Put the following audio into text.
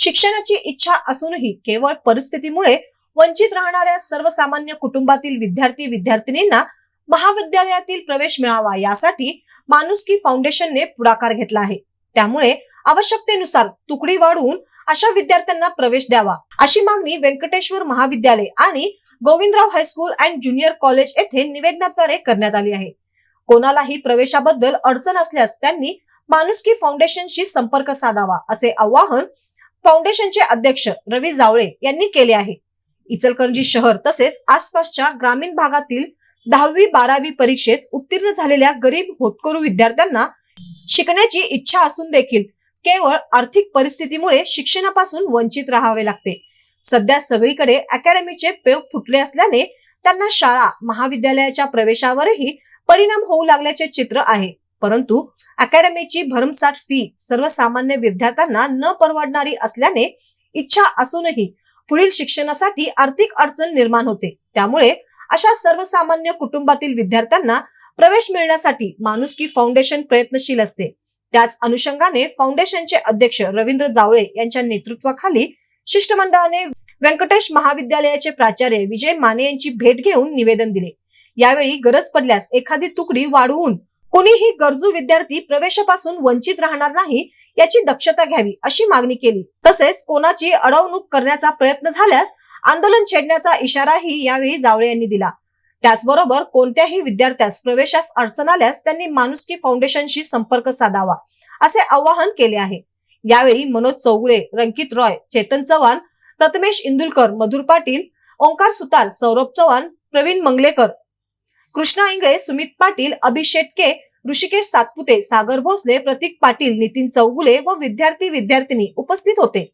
शिक्षणाची इच्छा असूनही केवळ परिस्थितीमुळे वंचित राहणाऱ्या सर्वसामान्य कुटुंबातील विद्यार्थी विद्यार्थिनींना महाविद्यालयातील प्रवेश मिळावा यासाठी माणुसकी फाउंडेशनने पुढाकार घेतला आहे. त्यामुळे आवश्यकतेनुसार तुकडी वाढवून अशा विद्यार्थ्यांना प्रवेश द्यावा अशी मागणी व्यंकटेश्वर महाविद्यालय आणि Govindrao high school and junior college येथे निवेदनाद्वारे करण्यात आली आहे. कोणालाही प्रवेशाबद्दल अडचण असल्यास त्यांनी माणुसकी फाउंडेशनशी संपर्क साधावा असे आवाहन फाउंडेशनचे अध्यक्ष रवी जावळे यांनी केले आहे. इचलकरंजी शहर तसेच आसपासच्या ग्रामीण भागातील दहावी बारावी परीक्षेत उत्तीर्ण झालेल्या गरीब होतकरू विद्यार्थ्यांना शिकण्याची इच्छा असून देखील केवळ आर्थिक परिस्थितीमुळे शिक्षणापासून वंचित राहावे लागते. सध्या सगळीकडे अकॅडमीचे पेव फुटले असल्याने त्यांना शाळा महाविद्यालयाच्या प्रवेशावरही परिणाम होऊ लागल्याचे चित्र आहे. परंतु अकॅडमीची भरमसाठ फी सर्वसामान्य विद्यार्थ्यांना न परवडणारी असल्याने इच्छा असूनही पुढील शिक्षणासाठी आर्थिक अडचण निर्माण होते. त्यामुळे अशा सर्वसामान्य कुटुंबातील विद्यार्थ्यांना प्रवेश मिळण्यासाठी माणुसकी फाउंडेशन प्रयत्नशील असते. त्याच अनुषंगाने फाउंडेशनचे अध्यक्ष रवींद्र जावळे यांच्या नेतृत्वाखाली शिष्टमंडळाने व्यंकटेश महाविद्यालयाचे प्राचार्य विजय माने यांची भेट घेऊन निवेदन दिले. यावेळी गरज पडल्यास एखादी तुकडी वाढवून कुणीही गरजू विद्यार्थी प्रवेशापासून वंचित राहणार नाही याची दक्षता घ्यावी अशी मागणी केली. तसेच कोणाची अडवणूक करण्याचा प्रयत्न झाल्यास आंदोलन छेडण्याचा इशाराही यावेळी जावळे यांनी दिला. त्याचबरोबर कोणत्याही विद्यार्थ्यास प्रवेशास अडचण आल्यास त्यांनी माणुसकी फाउंडेशनशी संपर्क साधावा असे आवाहन केले आहे. यावेळी मनोज चौगुळे रंकित रॉय चेतन चव्हाण प्रथमेश इंदुलकर मधुर पाटील ओंकार सुतार सौरभ चव्हाण प्रवीण मंगलेकर कृष्णा इंगळे सुमित पाटील अभिषेक के ऋषिकेश सातपुते सागर भोसले प्रतीक पाटील नितीन चौगुले व विद्यार्थी विद्यार्थिनी उपस्थित होते.